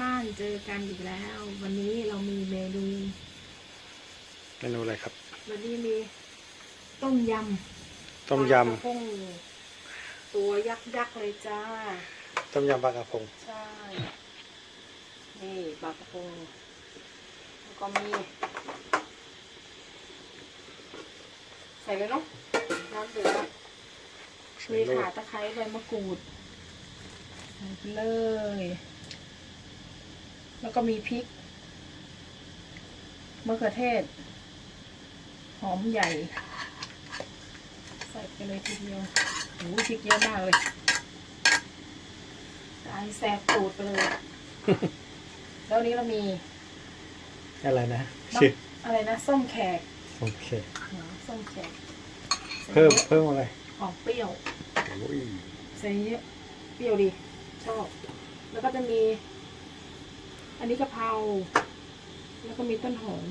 บ้านๆเจอกันอีกแล้ว วันนี้เรามีเมนูเมนูอะไรครับ วันนี้มีต้มยำต้มปลากระยำพงตัวยักษ์ยักษ์ๆเลยจ้าต้มยำปลากระพงใช่ นี่ปลากระพงแล้วก็มี ใส่เลยเนาะน้ำเดือดใส่มีลูกข่าตะไคร้ใบมะกรูดใส่ไปเลย แล้วก็มีพริกมะเขือเทศ หอมใหญ่ ใส่ไปเลยทีเดียวโอ้โหพริกเยอะมากเลยตายแสบตูดไปเลย แล้ววันนี้เรามี อะไรนะน้ำชื่ออะไรนะ ส้มแขกโอเคอ๋อส้มแขกใส่เพิ่มยอะเพิ่มอะไรหอมเปรี้ยวโอ้ยใส่เยอะเปรี้ยวดี ชอบ แล้วก็จะมี อันนี้กะเพรา แล้วก็มีต้นหอม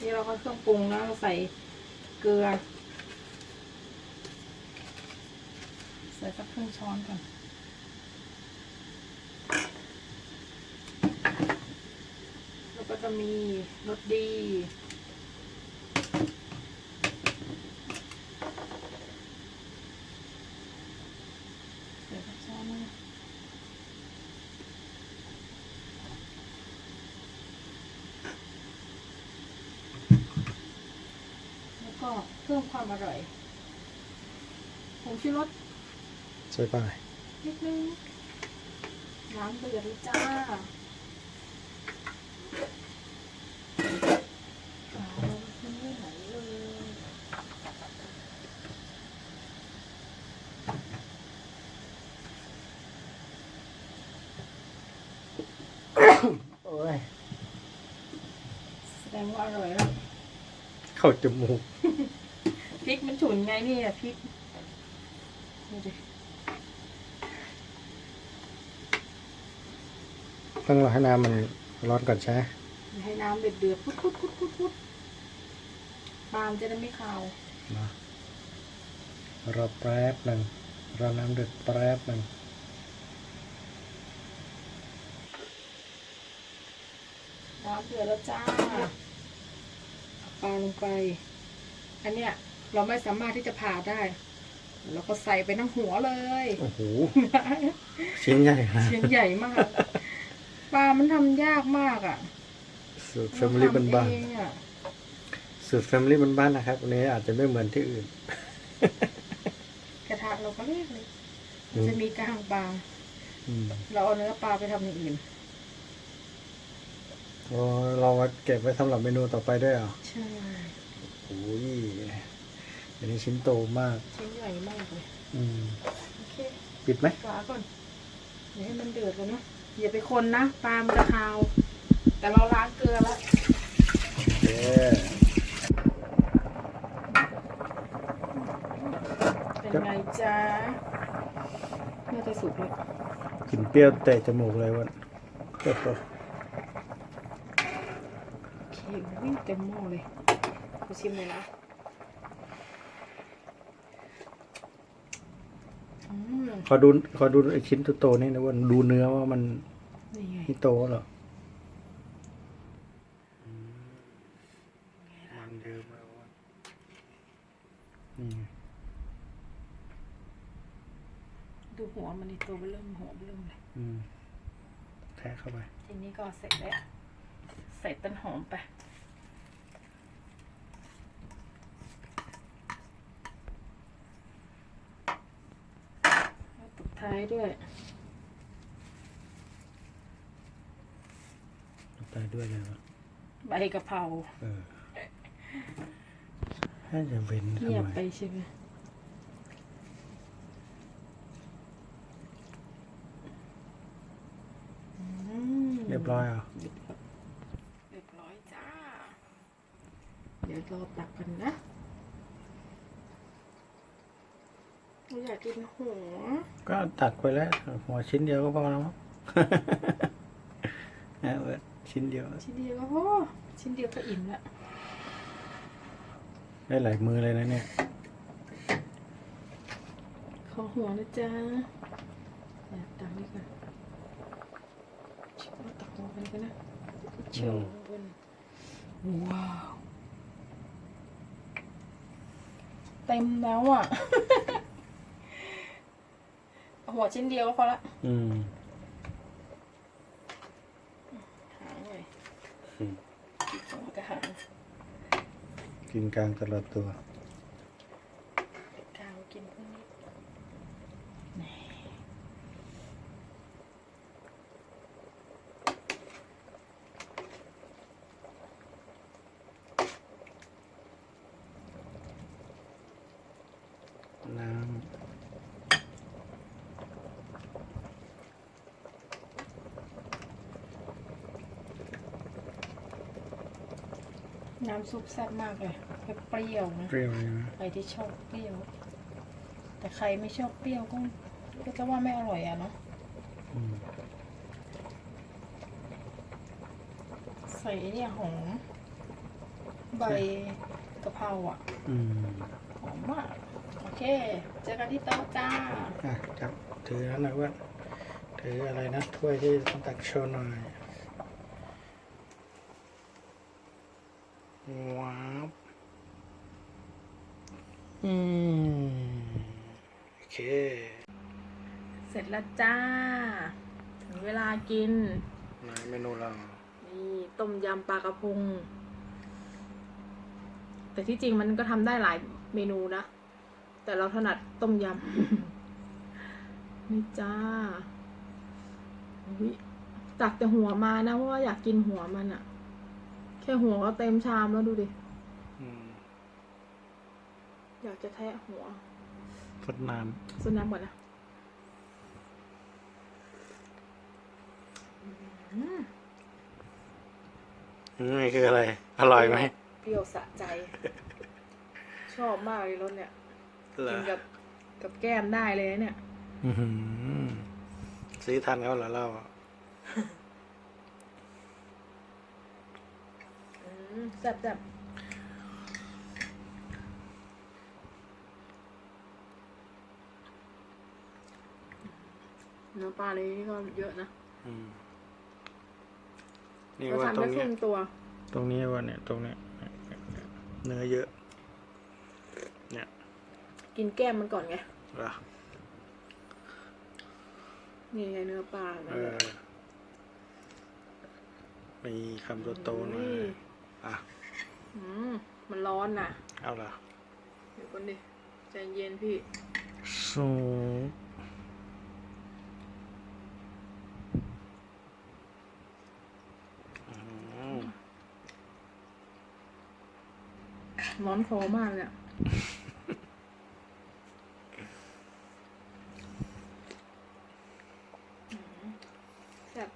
นี่เราก็เครื่องปรุงแล้วเราใส่เกลือ ใส่สักครึ่งช้อนก่อนแล้วก็จะมีรสดี ใส่สักช้อนหนึงแล้วก็เพิ่มความอร่อยผงชูรสใส่ไปนิดนึงน้ำเดือดเลยจ้าเอาขึ้นไม่ไหนเลยโอ้ยแสดงว่าอร่อยแล้วเข้าจมูก พริกมันฉุนไงนี่อะพริกดูดิต้องรอให้น้ำมันร้อนก่อนใช่ไหมให้น้ำเดือดเดือดๆพุดพุดพุดพุดพุดปลามนจะได้ไม่คาวมารอแป๊บหนึ่งรอน้ำเดือดแป๊บหนึ่งน้ำเดือดแล้วจ้าเอาปลาลงไป อันเนี้ย เราไม่สามารถที่จะผ่าได้ เราก็ใส่ไปทั้งหัวเลย โอ้โหชิ้นใหญ่นะชิ้นใหญ่มาก ปลามันทำยากมากอะสูตรแฟมิลี่บ้านเรทำเองอะๆสูตรแฟมิลี่บ้านๆนะครับวันนี้อาจจะไม่เหมือนที่อื่น กระทะเราก็เล็กเลยอืมจะมีกลางปลาอืมเราเอาเนื้อปลาไปทำอย่างอื่นโอ้เราเก็บไว้สำหรับเมนูต่อไปด้วยเหรอใช่ โอ้ย อันนี้ชิ้นโตมาก ชิ้นใหญ่มากเลยอืมโอเคปิดไหมฝาก่อนเดี๋ยวให้มันเดือดก่อนเนาะอย่าไปคนนะปลามันจะคาว แต่เราล้างเกลือแล้วโอเคเป็นไงจ๊ะน่าจะสุกแล้วกลิ่นเปรี้ยวเตะจมูกเลยวันโอเควิ่งเต็มหม้อเลยขอชิมเลยนะอืม ขอดูขอดูไอ้ชิ้นโตๆนี่นะวันดูเนื้อว่ามันนี่ไงนี่โตเหรอมันเยอะมากว่านี่ไงดูหัวมันนี่ตัวเบอเริ่มหัวเบอเริ่มเลยอืมแทะเข้าไป ทีนี้ก็เสร็จแล้ว ใส่ต้นหอมไปแล้วตบ ท้ายด้วยตายด้วยเลยวะใบกะเพราเออน่าจะเว้นทำเงียบไมไปใช่ไหมอืมเรียบร้อยเหรอะเรียบร้อยจ้า เดี๋ยวรอตักกันนะเรา อยากกินหัวก็ตัดไปแล้ว หัวชิ้นเดียวก็พอแล้วมั้งนะเว้ยชิ้นเดียว ชิ้นเดียวก็พอชิ้นเดียวก็อิ่มละได้หลายมือเลยนะเนี่ย ขอหัวนะจ๊ะออะตักนี่ก่อนชิบเอาตักลงไปเลยกันนะโชอืมว์บนว้าว เต็มแล้วอะเอา หัวชิ้นเดียวก็พอละอืมหางเลยอืมหัวกับหาง กินกลางตลอดตัว กาวกินพวกนี้นี่ น้ น้ำซุปแซ่บมากเลยเปรี้ยวๆำนะเปรี้ยวเลยนะใครที่ชอบเปรี้ยว แต่ใครไม่ชอบเปรี้ยวก็ก็จะว่าไม่อร่อยอะเนาะอืมใส่เนี่ยหอมใบกะเพราอะอืมหอมมากโอเค เจอกันที่โต๊ะจ้าอะจับถือแล้วนะเว่าถืออะไรนะถ้วยที่ต้องตักโชว์หน่อย ว้าวอืมโอเค เสร็จแล้วจ้า ถึงเวลากินไหนเมนูเรานี่ต้มยำปลากระพง แต่ที่จริงมันก็ทำได้หลายเมนูนะ แต่เราถนัดต้มยำ นี่จ้าอุ๊ยตักแต่หัวมานะ เพราะว่าอยากกินหัวมันอะ แค่หัวก็เต็มชามแล้วดูดิ อืมอยากจะแทะหัวฟดน้สุดน้ำก่อนนะอืมำนี่คืออะไร อร่อยไหมเปรี้ยวสะใจ ชอบมากเลยรสเนี่ย เหรกิอนกับกับแก้มได้เลยนะเนี่ย อื้อหือซื้อทันเขาเหรอเราอะ อืม แซ่บแซ่บเนื้อปลาเลยนี่ก็เยอะนะอืมนี่เราว่าทำตรได้งคเนี้รึ่ยงตัว ตรงนี้ว่าเนี่ยตรงเนี้ยเนื้อเยอะ เนี่ยกินแก้มมันก่อนไง เหรอนี่ไงเนื้อปลาเออมีคำโตๆหน่อยอ่ะอืมมันร้อนน่ะเอาล่ะเดี๋ยวก่อนดิใจเย็นพี่สูอืมร้อนคอมากเลยอะอืมแซ่บ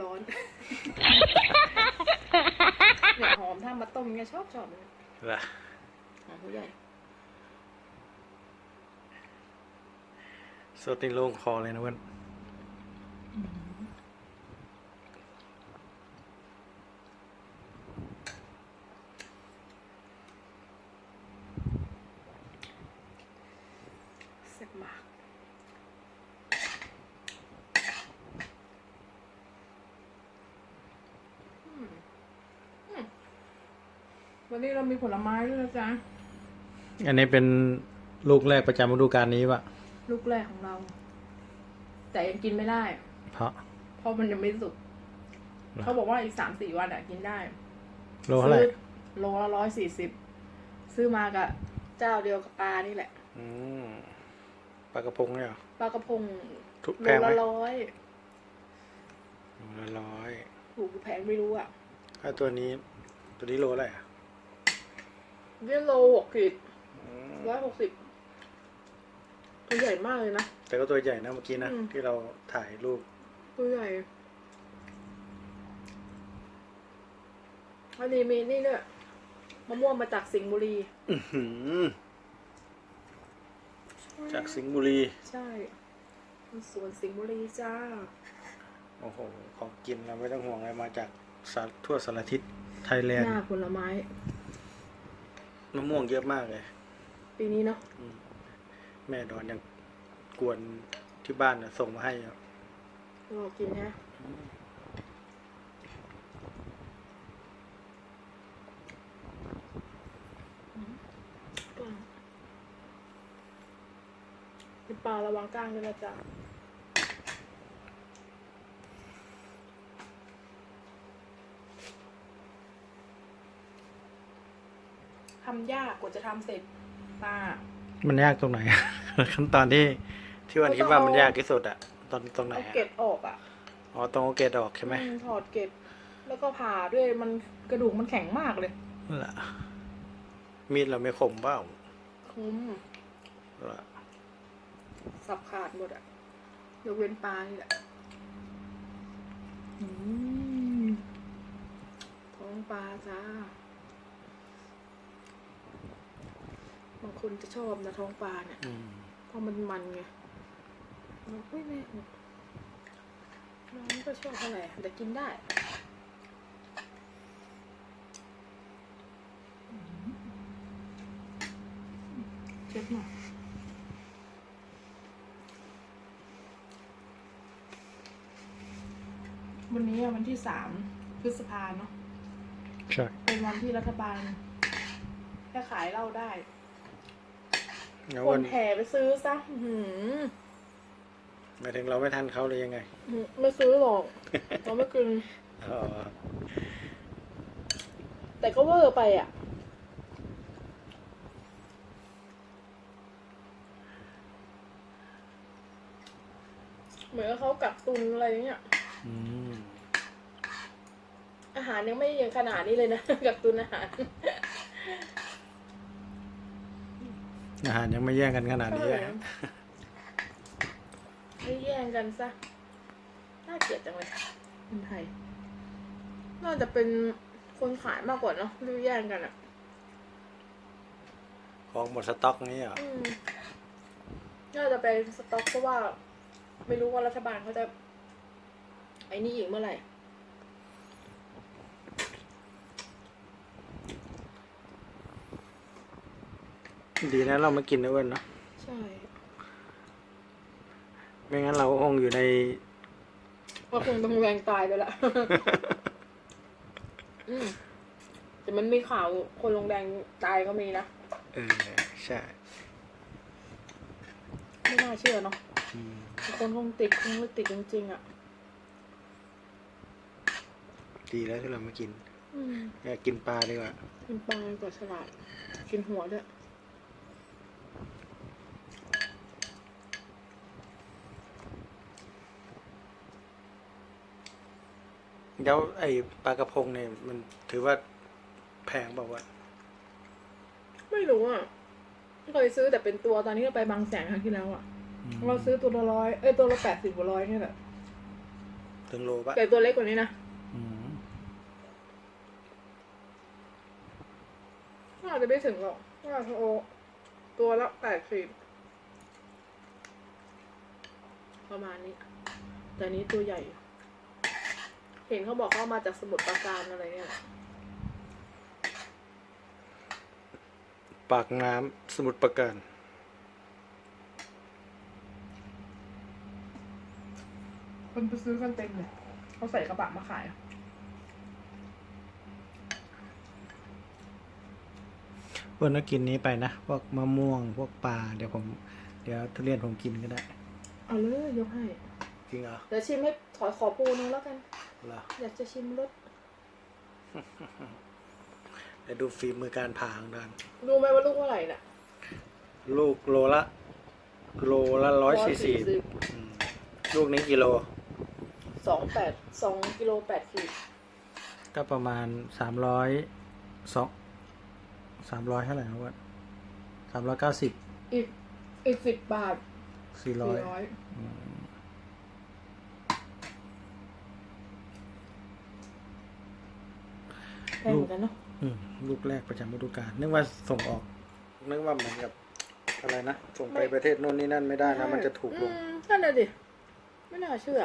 ร้อน เนี่ยหอมถ้ามาต้มเนี่ยชอบชอบเลย ล่ะ หอมผู้ใหญ่ สดนี่โล่งคอเลยนะเว้นแซ่บมากอืมอืมวันนี้เรามีผลไม้ด้วยนะจ๊ะ อันนี้เป็นลูกแรกประจำฤดูกาลนี้ปะ ลูกแรกของเรา แต่ยังกินไม่ได้ เพราะเพราะมันยังไม่สุกหรอเขาบอกว่าอีกสามสี่วันอะกินได้ โลเท่าไหร่ซื้อโลละร้อยสี่สิบซื้อมากับเจ้าเดียวกับปลานี่แหละอืมปลากระพงเนี่ยเหรอปลากระพงทุกโลแพงไหมละร้อยโลละร้อยถูกหรือแพงไม่รู้อะถ้าตัวนี้ตัวนี้โลอะไรอะเรียกโลหกสิบอืมร้อยหกสิบ ตัวใหญ่มากเลยนะ แต่ก็ตัวใหญ่นะเมื่อกี้นะ อืม ที่เราถ่ายรูปตัวใหญ่อันนี้มีนี่เนี่ยมะม่วงมาจากสิงห์บุรี อื้อหือจากสิงห์บุรี ใช่มันสวนสิงห์บุรีจ้า โอ้โห ของกินเราไม่ต้องห่วงเลยมาจากสารทั่วสารทิศไทยแลนหด์น้าผลไม้ มะม่วงเยอะมากเลย ปีนี้เนาะ แม่ดอนยังกวนที่บ้านน่ะส่งมาให้อยู่รอกินฮะกล้างเป็นปลาระวังก้างด้วยนะจ๊ะทำยากกว่าจะทำเสร็จปลามันยากตรงไหน ขั้นตอนที่ที่วันคิดว่ามันยากที่สุดอะตอนตรงไหนเอาอะเกล็ดออกอะอ๋อตรงเอาเกล็ดออกใช่ไหมอืถอดเกล็ดแล้วก็ผ่าด้วยมันกระดูกมันแข็งมากเลย นั่นแหละมีดเราไม่คมเปล่าคุ้มนั่นแหละสับขาดหมดอะยกเว้นปลานี่แหละอืมท้องปลาจ้า บางคนจะชอบนะท้องปลาเนี่ยอืมเพราะมันมันไงมันอุ้ยแม่หกน้องก็ชอบเท่าไหร่แต่กินได้เช็ดหน่อยวันนี้อะวันที่สามพฤษภาเนาะใช่เป็นวันที่รัฐบาลแค่ขายเหล้าได้แล้ว ควันนแห่ไปซื้อซะอื้อหือหมายถึงเราไม่ทันเขาเลยยังไง ไม่ซื้อหรอกเราไม่กินอ๋อแต่ก็เวอร์ไปอะ เหมือนกับเขากักตุนอะไรเงี้ยอืมอาหารยังไม่ยังขนาดนี้เลยนะ กักตุนอาหาร อาหารยังไม่แย่งกันขนาดนี้เออะอไม่แย่งกันซะ น่าเกลียดจังเลยคนไทย น่าจะเป็นคนขายมากกว่าเนาะไม่แย่งกันอะของหมดสต็อกนี้เหรออืมน่าจะเป็นสต็อกเพราะว่า ไม่รู้ว่ารัฐบาลเขาจะ ไอ้นี่อีกเมื่อไหร่ ดีนะเราไม่กินนะเว้นเนาะใช่ไม่งั้นเราก็คงอยู่ในก็คงต้องแรงตายไปละอืมแต่มันมีข่าวคนลงแดงตายก็มีนะเออใช่ ไม่น่าเชื่อเนาะอืมคนคงติดคงไม่ติดจริงๆอะ ดีแล้วที่เราไม่กินอืมอยากกินปลาดีกว่า กินปลากว่าฉลาด กินหัวด้วย แล้วไอ้ปลากระพงเนี่ยมันถือว่าแพงบอกว่าวะไม่รู้อะเคยซื้อแต่เป็นตัวตอนที่เราไปบางแสนครั้งที่แล้วอะ เราซื้อตัวละร้อยเอ้ยตัวละแปดสิบกว่าร้อยเนี่ยแหละถึงโลปะแต่ตัวเล็กกว่านี้นะอืมน่าจะไม่ถึงหรอกน่าจะโอตัวละแปดสิบประมาณนี้ แต่อันนี้ตัวใหญ่ เห็นเขาบอกเขาเอามาจากสมุทรปราการอะไรเนี่ยแหละปากน้ำสมุทรปราการคนไปซื้อกันเต็มเลยเขาใส่กระบะมาขายอะเพื่อนก็กินนี้ไปนะ พวกมะม่วง พวกปลา เดี๋ยวผม เดี๋ยวทุเรียนผมกินก็ได้ เอาเลยยกให้ จริงเหรอ เดี๋ยวชิมให้ขอขอปูนึงแล้วกัน เหรออยากจะชิมรสเดี๋ยวดูฝีมือการผ่าของดันรู้ไหมว่าลูกเท่าไหร่น่ะลูกโลละ โลละร้อยสี่สิบลูกนี้กิโลสองแปดสองกิโลแปดขีดก็ประมาณสามร้อยสองสามร้อยเท่าไหร่นะวะสามร้อยเก้าสิบอีกอีกสิบบาทสี่ร้อย ร้อย แพงเหมือนกันเนาะลูกแรกประจำฤดูกาลนึกว่าส่งออกนึกว่าเหมือนกับอะไรนะส่งไปประเทศโน่นนี่นั่นไม่ได้นะมันจะถูกลงอืมนั่นน่ะดิ ไม่น่าเชื่อ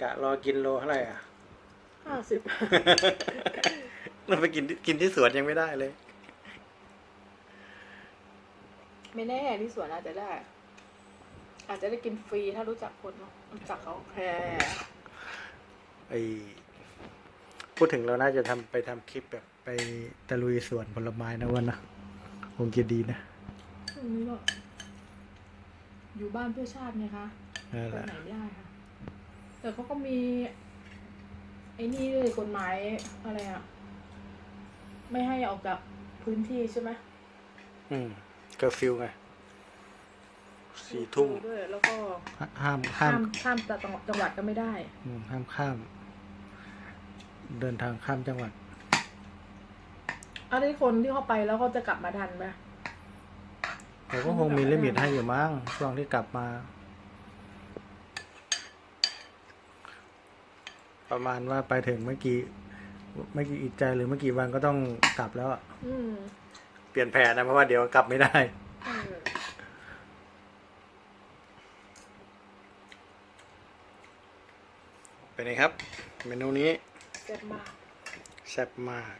กะรอกินโลเท่าไหร่อะ ห้าสิบ เราไปกินกินที่สวนยังไม่ได้เลย ไม่แน่ที่สวนอาจจะได้ อาจจะได้กินฟรีถ้ารู้จักคนเนาะรู้จักเขาแพรไอ พูดถึงเราน่าจะทำไปทำคลิปแบบไปตะลุยสวนผลไม้นะวันนะคงจะดีนะช่วงนี้ก็อยู่บ้านเพื่อชาติไงคะนั่นไปแหละไหนไม่ได้ค่ะ แต่เขาก็มีไอ้นี่ด้วยกฎหมายอะไรอะไม่ให้ออกจากพื้นที่ใช่ไหมอืมเกอร์ฟิวไงสี่ทุ่มด้วยแล้วก็ห้ามห้าข้ามมข้ามจังหวัดจังหวัดก็ไม่ได้ อืมห้ามข้าม เดินทางข้ามจังหวัด อันนี้คนที่เขาไปแล้วเขาจะกลับมาทันไหมแต่ก็คงมีลิมิตให้อยู่มั้งช่วงที่กลับมา ประมาณว่าไปถึงเมื่อกี้ไม่กี่อีกใจหรือเมื่อกี่วันก็ต้องกลับแล้วอะอืมเปลี่ยนแผนนะเพราะว่าเดี๋ยวกลับไม่ได้เออเป็นไงครับ เมนูนี้ เจ็บมาก แซ่บมาก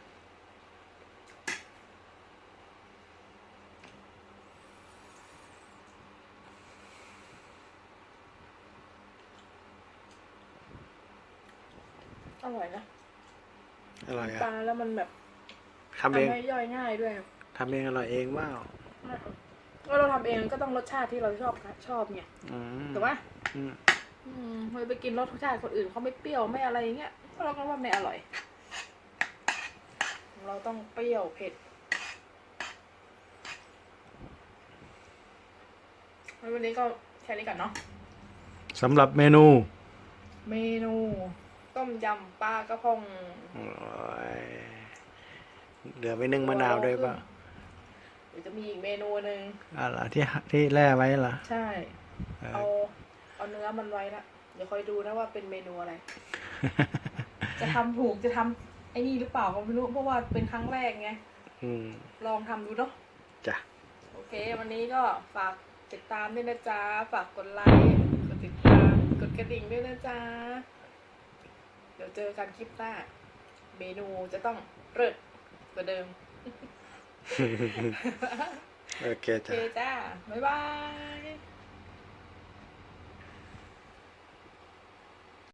อร่อยนะอร่อยปลาอะแล้วมันแบบทำเองทำให้ย่อยง่ายด้วยทำเองอร่อยเองว้าวก็เราทำเองก็ต้องรสชาติที่เราชอบชอบไงอืมถูกปะอืม อืมเราไปกินรสชาติคนอื่นเขาไม่เปรี้ยวไม่อะไรอย่างเงี้ย เราก็ว่าไม่อร่อยของเราต้องเปรี้ยวเผ็ดงั้นวันนี้ก็แค่นี้ก่อนเนาะสำหรับเมนู เมนู ต้มยำปลากระพงโอ้ยเหลือไปนึ่งมะนาวด้วยป่ะเดี๋ยวจะมีอีกเมนูหนึ่งอะไรที่ที่แร่ไว้ล่ะ ใช่เออเอาเอาเนื้อมันไว้ละเดี๋ยวคอยดูนะว่าเป็นเมนูอะไร จะทำถูกจะทำไอ้นี่หรือเปล่าก็ไม่รู้เพราะว่าเป็นครั้งแรกไง อืมลองทำดูเนาะ จ้ะ โอเค วันนี้ก็ฝากติดตามด้วยนะจ๊ะ ฝากกดไลค์ กดติดตาม กดกระดิ่งด้วยนะจ๊ะ เดี๋ยวเจอกันคลิปหน้า เมนูจะต้องเริดกว่าเดิม โอเคโอเคจ้ะ จ้า บ๊ายบาย